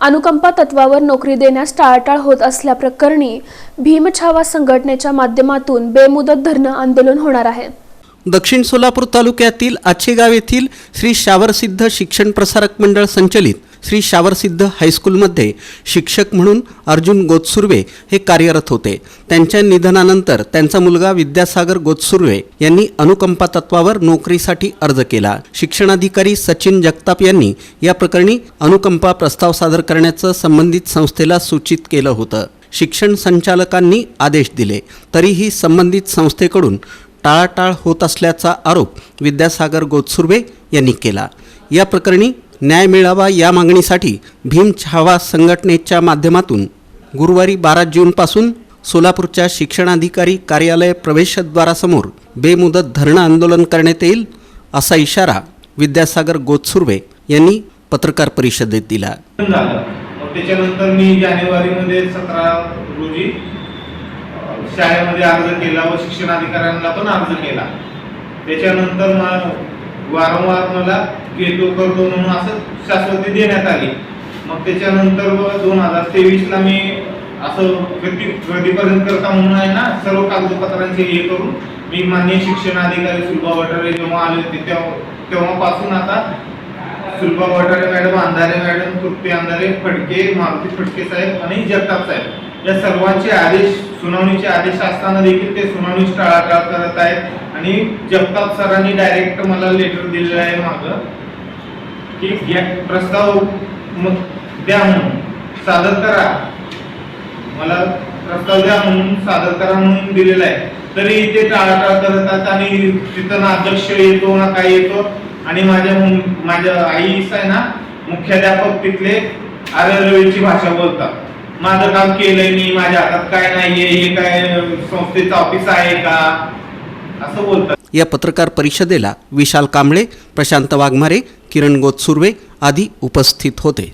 अनुकंपा तत्वावर नोकरी देण्यास टाळाटाळ होत असल्याप्रकरणी भीमछावा संघटनेच्या माध्यमातून बेमुदत धरणं आंदोलन होणार आहे. दक्षिण सोलापूर तालुक्यातील आचेगाव येथील श्री शावरसिद्ध शिक्षण प्रसारक मंडळ संचलित श्री शावरसिद्ध हायस्कूलमध्ये शिक्षक म्हणून अर्जुन गोतसुर्वे हे कार्यरत होते. त्यांच्या निधनानंतर त्यांचा मुलगा विद्यासागर गोतसुर्वे यांनी अनुकंपा तत्वावर नोकरीसाठी अर्ज केला. शिक्षणाधिकारी सचिन जगताप यांनी या प्रकरणी अनुकंपा प्रस्ताव सादर करण्याचं संबंधित संस्थेला सूचित केलं होतं. शिक्षण संचालकांनी आदेश दिले. तरीही संबंधित संस्थेकडून टाळाटाळ होत असल्याचा आरोप विद्यासागर गोतसुर्वे यांनी केला. या प्रकरणी न्याय मिळावा या मागणीसाठी भीम छावा संघटनेच्या माध्यमातून गुरुवारी बारा जूनपासून सोलापूरच्या शिक्षणाधिकारी कार्यालय प्रवेशद्वारासमोर बेमुदत धरणं आंदोलन करण्यात येईल असा इशारा विद्यासागर गोतसुर्वे यांनी पत्रकार परिषदेत दिला. त्याच्यानंतर मी जानेवारीमध्ये सतरा रोजी शाळेमध्ये अर्ज केला व शिक्षणाधिकाऱ्यांना पण अर्ज केला. त्याच्यानंतर वारंवार मला घेतो करतो म्हणून असं शाश्वती देण्यात आली. मग त्याच्यानंतर दोन हजार तेवीसला मी असं गती गतीपर्यंत करता म्हणून आहे ना सर्व कागदपत्रांचे हे करून मी मान्य शिक्षणाधिकारी सुलभा वटारे जेव्हा आले होते तेव्हा तेव्हापासून आता सुलभा वटारे मॅडम अंधारे मॅडम तृप्ती अंधारे फडके मारुती फडके साहेब आणि जगताप साहेब या सर्वांचे आदेश सुनावणीचे आदेश असताना देखील ते सुनावणी टाळाटाळ करत आहेत. आणि जगताप सरांनी डायरेक्ट मला लेटर दिलेलं आहे मागं की या प्रस्ताव मग द्या म्हणून. सादर करा. मला प्रस्ताव द्या म्हणून सादर करा म्हणून दिलेला आहे. तरी इथे टाळाटाळ करतात आणि तिथं ना अध्यक्ष येतो ना काय येतो. आणि माझ्या माझ्या आईस आहे ना मुख्याध्यापक तिथले आरळवीची भाषा बोलतात. माझं काम केलंय मी माझ्या हातात काय नाहीये हे काय संस्थेचं ऑफिस आहे का? असं बोलतात. या पत्रकार परिषदेला विशाल कांबळे प्रशांत वाघमारे किरण गोतसुर्वे आदी उपस्थित होते.